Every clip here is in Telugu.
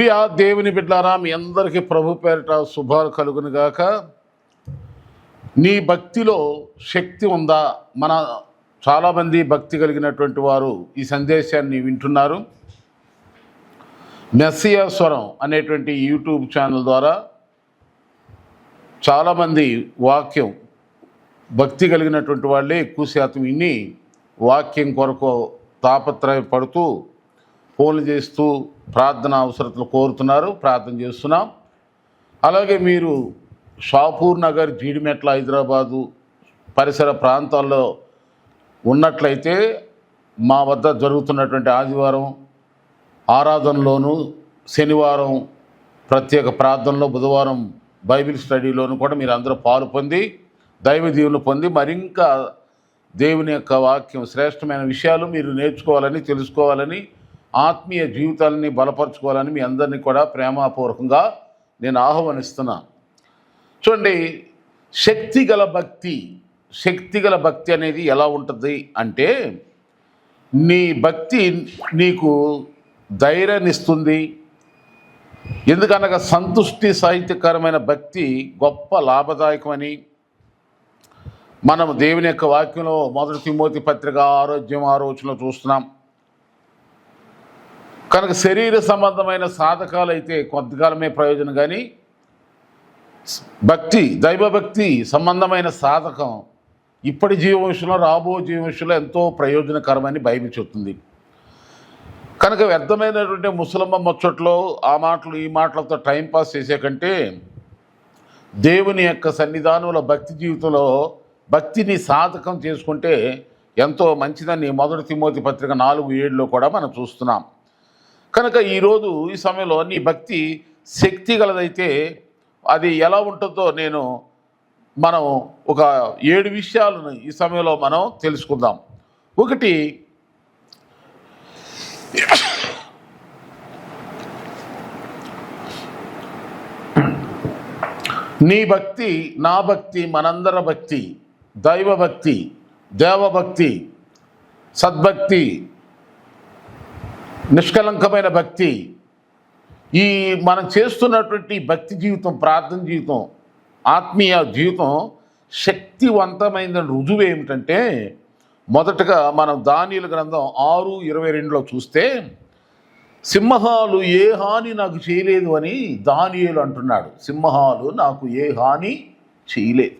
ప్రియ దేవుని బిడ్డారా మీ అందరికీ ప్రభు పేరిట శుభాలు కలుగును గాక. నీ భక్తిలో శక్తి ఉందా? మన చాలామంది భక్తి కలిగినటువంటి వారు ఈ సందేశాన్ని వింటున్నారు. మెస్సియా స్వరం అనేటువంటి యూట్యూబ్ ఛానల్ ద్వారా చాలామంది వాక్యం భక్తి కలిగినటువంటి వాళ్ళే ఎక్కువ శాతం విని వాక్యం కొరకు తాపత్రయపడుతూ ఫోన్లు చేస్తూ ప్రార్థన అవసరతలు కోరుతున్నారు. ప్రార్థన చేస్తున్నాం. అలాగే మీరు షాపూర్ నగర్ జీడిమెట్ల హైదరాబాదు పరిసర ప్రాంతాల్లో ఉన్నట్లయితే మా వద్ద జరుగుతున్నటువంటి ఆదివారం ఆరాధనలోను శనివారం ప్రత్యేక ప్రార్థనలో బుధవారం బైబిల్ స్టడీలోను కూడా మీరు అందరూ పాలు పొంది దైవ దీవులు పొంది మరింకా దేవుని యొక్క వాక్యం శ్రేష్టమైన విషయాలు మీరు నేర్చుకోవాలని తెలుసుకోవాలని ఆత్మీయ జీవితాలని బలపరచుకోవాలని మీ అందరినీ కూడా ప్రేమపూర్వకంగా నేను ఆహ్వానిస్తున్నా. చూడండి శక్తిగల భక్తి శక్తిగల భక్తి అనేది ఎలా ఉంటుంది అంటే నీ భక్తి నీకు ధైర్యాన్నిస్తుంది. ఎందుకనగా సంతుష్టి సాహిత్యకరమైన భక్తి గొప్ప లాభదాయకమని. మనం దేవుని యొక్క వాక్యంలో మొదటి తిమోతి పత్రిక ఆరోగ్యం ఆరోచనలో చూస్తున్నాం. కనుక శరీర సంబంధమైన సాధకాలు అయితే కొంతకాలమే ప్రయోజనం కానీ భక్తి దైవభక్తి సంబంధమైన సాధకం ఇప్పటి జీవవంశంలో రాబో జీవవంశంలో ఎంతో ప్రయోజనకరమని బైబిల్ చెప్తుంది కనుక వ్యర్థమైనటువంటి ముసలమ్మ ముచ్చట్లో ఆ మాటలు ఈ మాటలతో టైంపాస్ చేసే కంటే దేవుని యొక్క సన్నిధానంలో భక్తి జీవితంలో భక్తిని సాధకం చేసుకుంటే ఎంతో మంచిదని మొదటి తిమోతి పత్రిక నాలుగు ఏడులో కూడా మనం చూస్తున్నాం. కనుక ఈరోజు ఈ సమయంలో నీ భక్తి శక్తి గలదైతే అది ఎలా ఉంటుందో నేను మనం ఒక ఏడు విషయాలను ఈ సమయంలో మనం తెలుసుకుందాం. ఒకటి నీ భక్తి నా భక్తి మనందర భక్తి దైవభక్తి దేవభక్తి సద్భక్తి నిష్కలంకమైన భక్తి. ఈ మనం చేస్తున్నటువంటి భక్తి జీవితం ప్రార్థన జీవితం ఆత్మీయ జీవితం శక్తివంతమైన రుజువు ఏమిటంటే మొదటగా మనం దానిల గ్రంథం ఆరు ఇరవై రెండులో చూస్తే సింహాలు ఏ హాని నాకు చేయలేదు అని దానియులు అంటున్నాడు. సింహాలు నాకు ఏ హాని చేయలేదు.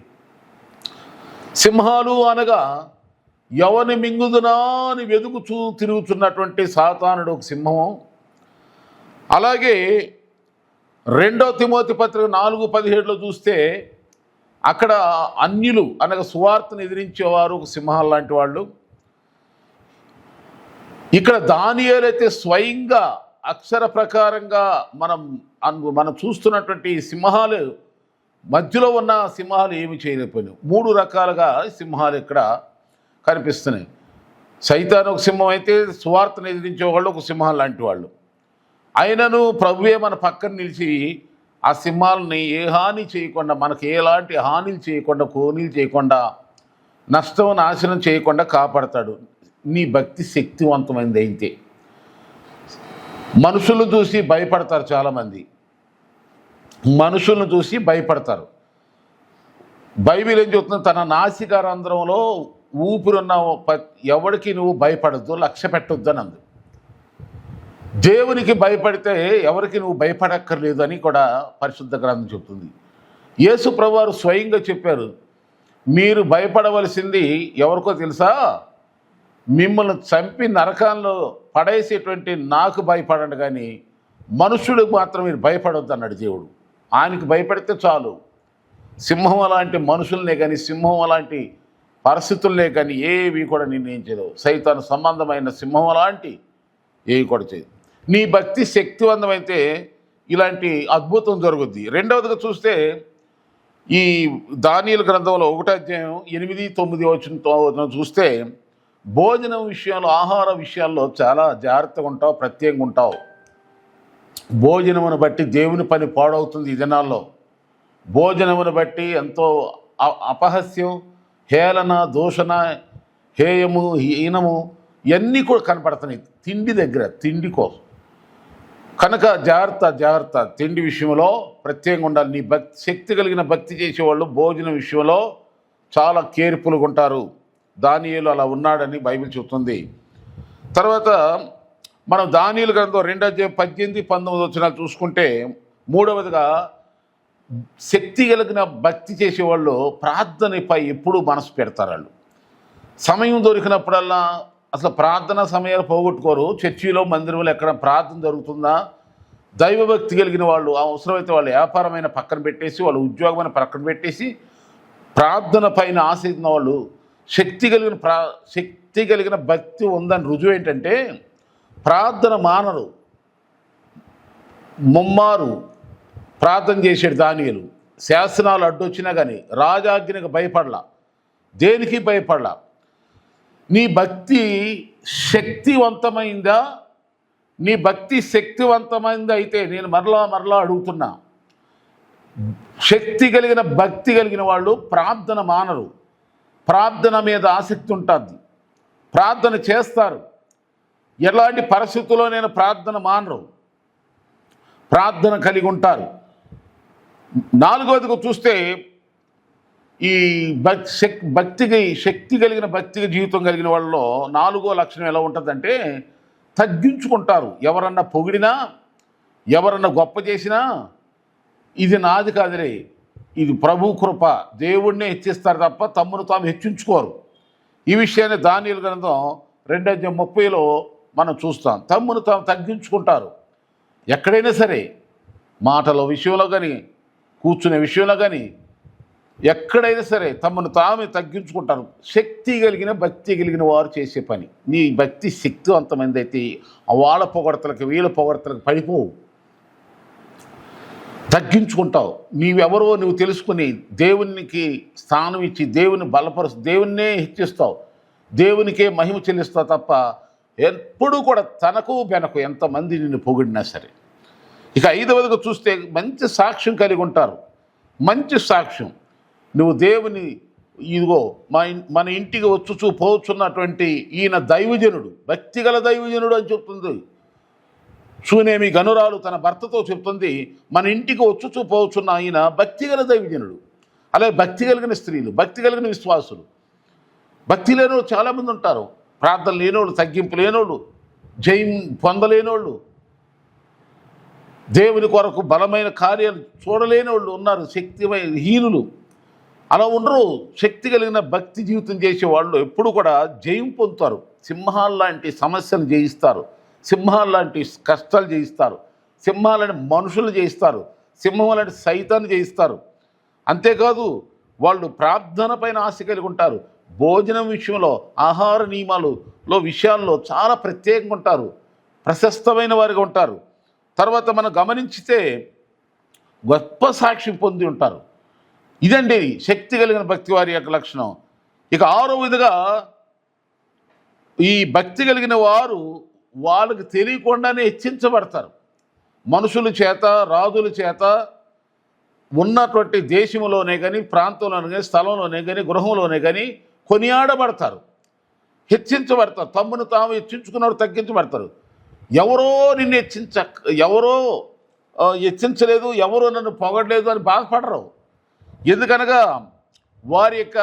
సింహాలు అనగా ఎవని మింగుదునా అని వెతుకుచూ తిరుగుతున్నటువంటి సాతానుడు ఒక సింహం అలాగే రెండో తిమోతి పత్రిక నాలుగు పదిహేడులో చూస్తే అక్కడ అన్యులు అనగా సువార్తను ఎదిరించేవారు ఒక సింహాలు లాంటి వాళ్ళు. ఇక్కడ దానియాలైతే స్వయంగా అక్షర ప్రకారంగా మనం అను- మనం చూస్తున్నటువంటి సింహాలు మధ్యలో ఉన్న సింహాలు ఏమి చేయలేకపోయినాయి మూడు రకాలుగా సింహాలు ఇక్కడ కనిపిస్తున్నాయి. సైతాన్ ఒక సింహం అయితే సువార్తను ఎదిరించే వాళ్ళు ఒక సింహం లాంటి వాళ్ళు. అయినను ప్రభువే మన పక్కన నిలిచి ఆ సింహాలని ఏ హాని చేయకుండా మనకు ఎలాంటి హానిలు చేయకుండా కోనీలు చేయకుండా నష్టం నాశనం చేయకుండా కాపాడతాడు. నీ భక్తి శక్తివంతమైంది అయితే. మనుషులు చూసి భయపడతారు చాలామంది. మనుషులను చూసి భయపడతారు. బైబిల్ ఏం చెబుతుంది తన నాసికారంధ్రంలో ఊపిరున్న ఎవరికి ఎవడికి నువ్వు భయపడద్దు లక్ష్య పెట్టొద్దు అని అంది. దేవునికి భయపడితే ఎవరికి నువ్వు భయపడక్కర్లేదు అని కూడా పరిశుద్ధ గ్రంథం చెప్తుంది యేసు ప్రభువారు స్వయంగా చెప్పారు మీరు భయపడవలసింది ఎవరికో తెలుసా? మిమ్మల్ని చంపి నరకాల్లో పడేసేటువంటి నాకు భయపడండి కానీ మనుషుడికి మాత్రం మీరు భయపడొద్దు అన్నాడు దేవుడు. ఆయనకు భయపడితే చాలు. సింహం అలాంటి మనుషుల్నే కానీ సింహం అలాంటి పరిస్థితుల్నే కానీ ఏవి కూడా నిర్ణయించలేవు చేయదు. సైతాను సంబంధమైన సింహం లాంటి ఏవి కూడా చేయదు. నీ భక్తి శక్తివంతమైతే ఇలాంటి అద్భుతం జరుగుద్ది. రెండవదిగా చూస్తే ఈ దానియుల గ్రంథంలో ఒకటో అధ్యాయం ఎనిమిది తొమ్మిది వచ్చిన చూస్తే భోజనం విషయంలో ఆహార విషయాల్లో చాలా జాగ్రత్తగా ఉంటావు ప్రత్యేకంగా ఉంటావు. భోజనమును బట్టి దేవుని పని పాడవుతుంది ఈ దినాల్లో. భోజనమును బట్టి ఎంతో అ- హేళన దూషణ హేయము హీనము ఇవన్నీ కూడా కనపడుతున్నాయి తిండి దగ్గర తిండి కోసం. కనుక జాగ్రత్త జాగ్రత్త. తిండి విషయంలో ప్రత్యేకంగా ఉండాలి. నీ భక్తి శక్తి కలిగిన భక్తి చేసేవాళ్ళు భోజనం విషయంలో చాలా కేర్ఫుల్గా ఉంటారు. దానియులు అలా ఉన్నాడని బైబిల్ చెబుతుంది. తర్వాత మనం దానియులు గ్రంథం రెండో పద్దెనిమిది పంతొమ్మిది వచ్చిన చూసుకుంటే మూడవదిగా శక్తి కలిగిన భక్తి చేసేవాళ్ళు ప్రార్థనపై ఎప్పుడూ మనసు పెడతారు వాళ్ళు. సమయం దొరికినప్పుడల్లా అసలు ప్రార్థన సమయాలు పోగొట్టుకోరు. చర్చిలో మందిరంలో ఎక్కడ ప్రార్థన జరుగుతుందా? దైవభక్తి కలిగిన వాళ్ళు అవసరమైతే వాళ్ళు వ్యాపారమైన పక్కన పెట్టేసి వాళ్ళు ఉద్యోగమైన పక్కన పెట్టేసి ప్రార్థన పైన ఆశించిన వాళ్ళు శక్తి కలిగిన ప్రా శక్తి కలిగిన భక్తి ఉందని రుజువు ఏంటంటే ప్రార్థన మానరు ముమ్మారు ప్రార్థన చేసేడు దానియలు. శాసనాలు అడ్డొచ్చినా కానీ రాజాజ్ఞకు భయపడలా. దేనికి భయపడలా? నీ భక్తి శక్తివంతమైందా? నీ భక్తి శక్తివంతమైంది అయితే నేను మరలా మరలా అడుగుతున్నా. శక్తి కలిగిన భక్తి కలిగిన వాళ్ళు ప్రార్థన మానరు. ప్రార్థన మీద ఆసక్తి ఉంటుంది. ప్రార్థన చేస్తారు. ఎలాంటి పరిస్థితుల్లో నేను ప్రార్థన మానరు? ప్రార్థన కలిగి ఉంటారు. నాలుగవదిగా చూస్తే ఈ భక్తి భక్తికి శక్తి కలిగిన భక్తికి జీవితం కలిగిన వాళ్ళలో నాలుగో లక్షణం ఎలా ఉంటుందంటే తగ్గించుకుంటారు. ఎవరన్నా పొగిడినా ఎవరన్నా గొప్ప చేసినా ఇది నాది కాదురే ఇది ప్రభు కృప దేవుణ్ణే హెచ్చిస్తారు తప్ప తమ్మును తాము హెచ్చించుకోరు. ఈ విషయాన్ని దానియుల గ్రంథం రెండు ముప్పైలో మనం చూస్తాం. తమ్మును తాము తగ్గించుకుంటారు. ఎక్కడైనా సరే మాటల విషయంలో కానీ కూర్చునే విషయంలో కానీ ఎక్కడైనా సరే తమను తామే తగ్గించుకుంటారు. శక్తి కలిగిన భక్తి కలిగిన వారు చేసే పని. నీ భక్తి శక్తివంతమైంది అయితే వాళ్ళ పొగడతలకు వీళ్ళ పొగడతలకు పడిపోవు. తగ్గించుకుంటావు. నీవెవరో నువ్వు తెలుసుకుని దేవునికి స్థానం ఇచ్చి దేవుని బలపరుస్తు దేవున్నే హెచ్చిస్తావు. దేవునికే మహిమ చెల్లిస్తావు తప్ప ఎప్పుడూ కూడా తనకు వెనకు ఎంతమంది నిన్ను పొగిడినా సరే ఇక ఐదవదిగా చూస్తే మంచి సాక్ష్యం కలిగి ఉంటారు. మంచి సాక్ష్యం. నువ్వు దేవుని ఇదిగో మా మన ఇంటికి వచ్చుచూ పోవచ్చున్నటువంటి ఈయన దైవజనుడు భక్తిగల దైవజనుడు అని చెప్తుంది. సూనేమి గనురాలు తన భర్తతో చెప్తుంది మన ఇంటికి వచ్చుచూ పోవచ్చున్న ఆయన భక్తిగల దైవజనుడు. అలాగే భక్తి కలిగిన స్త్రీలు భక్తి కలిగిన విశ్వాసులు. భక్తి లేనోళ్ళు చాలామంది ఉంటారు. ప్రార్థన లేనోళ్ళు తగ్గింపు లేనోళ్ళు జయం పొందలేనోళ్ళు. దేవుని కొరకు బలమైన కార్యాలు చూడలేని వాళ్ళు ఉన్నారు. శక్తిమైన హీనులు. అలా ఉండరు. శక్తి కలిగిన భక్తి జీవితం చేసే వాళ్ళు ఎప్పుడు కూడా జయం పొందుతారు. సింహాలు లాంటి సమస్యలు జయిస్తారు. సింహాలు లాంటి కష్టాలు జయిస్తారు. సింహాలని మనుషులు జయిస్తారు. సింహం లాంటి సైతాన్ని జయిస్తారు. అంతేకాదు వాళ్ళు ప్రార్థన పైన ఆశ కలిగి ఉంటారు. భోజనం విషయంలో ఆహార నియమాలలో విషయాల్లో చాలా ప్రత్యేకంగా ఉంటారు. ప్రశస్తమైన వారిగా ఉంటారు. తర్వాత మనం గమనించితే గొప్ప సాక్షి పొంది ఉంటారు. ఇదండి శక్తి కలిగిన భక్తి వారి యొక్క లక్షణం. ఇక ఆరో విధంగా ఈ భక్తి కలిగిన వారు వాళ్ళకి తెలియకుండానే హెచ్చించబడతారు. మనుషుల చేత రాజుల చేత ఉన్నటువంటి దేశంలోనే కానీ ప్రాంతంలోనే కానీ స్థలంలోనే కానీ గృహంలోనే కానీ కొనియాడబడతారు. హెచ్చించబడతారు. తమ్మును తాము హెచ్చించుకున్నవాడు తగ్గించబడతారు. ఎవరో నిన్ను హెచ్చించ ఎవరో హెచ్చించలేదు ఎవరో నన్ను పొగడలేదు అని బాధపడరు. ఎందుకనగా వారి యొక్క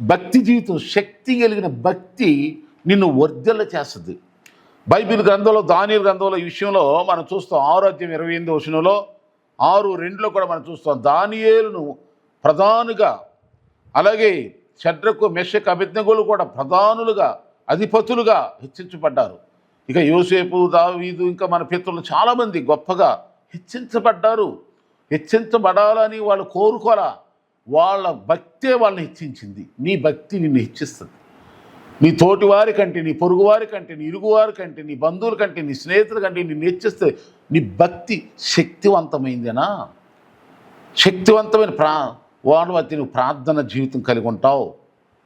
భక్తి జీవితం శక్తి కలిగిన భక్తి నిన్ను వర్ధల చేస్తుంది. బైబిల్ గ్రంథంలో దానియుల గ్రంథంలో ఈ విషయంలో మనం చూస్తాం. ఆరోగ్యం ఇరవై ఎనిమిది వచనంలో ఆరు రెండులో కూడా మనం చూస్తాం. దానియేలును ప్రధానుగా అలాగే చెడ్రకు మెషక్ అభిజ్ఞగులు కూడా ప్రధానులుగా అధిపతులుగా హెచ్చించబడ్డారు. ఇక యోసేపు దావీదు ఇంకా మన పితరులు చాలామంది గొప్పగా హెచ్చించబడ్డారు. హెచ్చించబడాలని వాళ్ళు కోరుకోరా. వాళ్ళ భక్తే వాళ్ళని హెచ్చించింది. నీ భక్తి నిన్ను హెచ్చిస్తుంది. నీ తోటి వారి కంటే నీ పొరుగు వారి కంటే నీ ఇరుగువారి కంటే నీ బంధువుల కంటే నీ స్నేహితుల కంటే నిన్ను హెచ్చిస్తే నీ భక్తి శక్తివంతమైందేనా? శక్తివంతమైన ప్రా వాళ్ళ మధ్య నువ్వు ప్రార్థన జీవితం కలిగి ఉంటావు.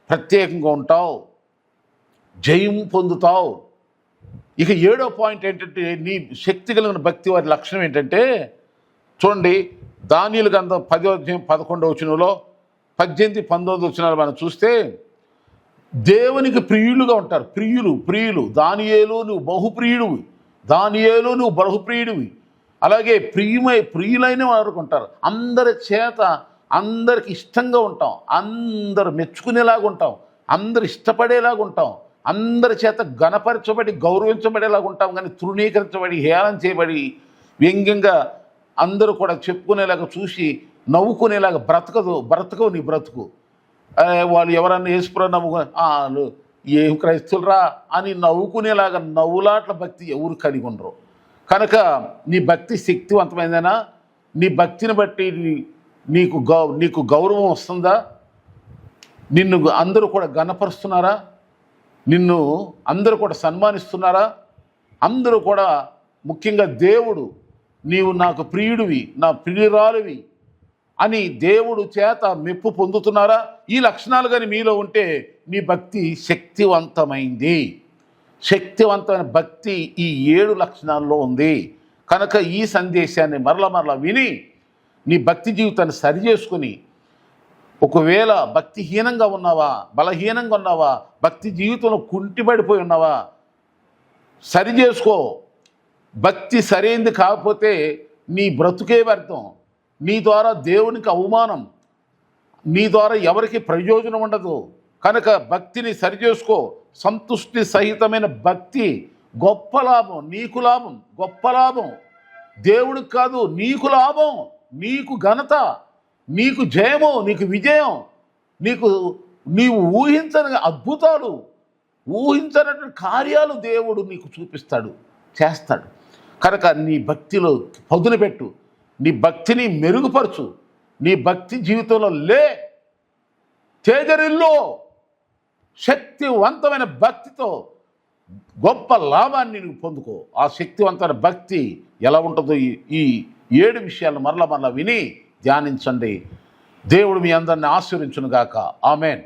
ప్రత్యేకంగా ఉంటావు. జయం పొందుతావు. ఇక ఏడో పాయింట్ ఏంటంటే నీ శక్తి కలిగిన భక్తి వారి లక్షణం ఏంటంటే చూడండి దానియులు గంధం పదో అధ్యాయం పదకొండవ వచనంలో పద్దెనిమిది పంతొమ్మిది వచనాలు మనం చూస్తే దేవునికి ప్రియులుగా ఉంటారు. ప్రియులు ప్రియులు. దానియేలు నువ్వు బహుప్రియుడు దానియేలు నువ్వు బహుప్రియుడివి. అలాగే ప్రియమై ప్రియులైన వారు ఉంటారు. అందరి చేత అందరికి ఇష్టంగా ఉంటాం. అందరు మెచ్చుకునేలాగా ఉంటాం. అందరు ఇష్టపడేలాగా ఉంటాం. అందరి చేత గణపరచబడి గౌరవించబడేలాగా ఉంటాం కానీ తృణీకరించబడి హేళన చేయబడి వ్యంగ్యంగా అందరూ కూడా చెప్పుకునేలాగా చూసి నవ్వుకునేలాగా బ్రతకదు బ్రతకవు నీ బ్రతుకు. వాళ్ళు ఎవరన్నా వేసుకురా నవ్వు వాళ్ళు ఏం క్రైస్తులరా అని నవ్వుకునేలాగా నవ్వులాట్ల భక్తి ఎవరు కలిగి ఉండరు. కనుక నీ భక్తి శక్తివంతమైందేనా నీ భక్తిని బట్టి నీకు గౌ నీకు గౌరవం వస్తుందా? నిన్ను అందరూ కూడా గణపరుస్తున్నారా నిన్ను అందరూ కూడా సన్మానిస్తున్నారా? అందరూ కూడా ముఖ్యంగా దేవుడు నీవు నాకు ప్రియుడివి నా ప్రియురాలివి అని దేవుడు చేత మెప్పు పొందుతున్నారా? ఈ లక్షణాలు కానీ మీలో ఉంటే నీ భక్తి శక్తివంతమైంది. శక్తివంతమైన భక్తి ఈ ఏడు లక్షణాల్లో ఉంది. కనుక ఈ సందేశాన్ని మరల మరల విని నీ భక్తి జీవితాన్ని సరి చేసుకుని ఒకవేళ భక్తిహీనంగా ఉన్నావా బలహీనంగా ఉన్నావా భక్తి జీవితంలో కుంటిపడిపోయి ఉన్నావా సరి చేసుకో. భక్తి సరైంది కాకపోతే నీ బ్రతుకే వ్యర్థం. నీ ద్వారా దేవునికి అవమానం. నీ ద్వారా ఎవరికి ప్రయోజనం ఉండదు. కనుక భక్తిని సరిచేసుకో సంతుష్టి సహితమైన భక్తి గొప్ప లాభం నీకు లాభం గొప్ప లాభం. దేవుడికి కాదు నీకు లాభం నీకు ఘనత. నీకు జయము నీకు విజయం. నీకు నీవు ఊహించని అద్భుతాలు ఊహించనటువంటి కార్యాలు దేవుడు నీకు చూపిస్తాడు చేస్తాడు. కనుక నీ భక్తిలో పదును పెట్టు. నీ భక్తిని మెరుగుపరచు. నీ భక్తి జీవితంలో లే. తేజరిల్లో శక్తివంతమైన భక్తితో గొప్ప లాభాన్ని నువ్వు పొందుకో. ఆ శక్తివంతమైన భక్తి ఎలా ఉంటుందో ఈ ఈ ఏడు విషయాలు మరల మరల విని ధ్యానించండి. దేవుడు మీ అందరిని ఆశీర్వించునుగాక ఆమెన్.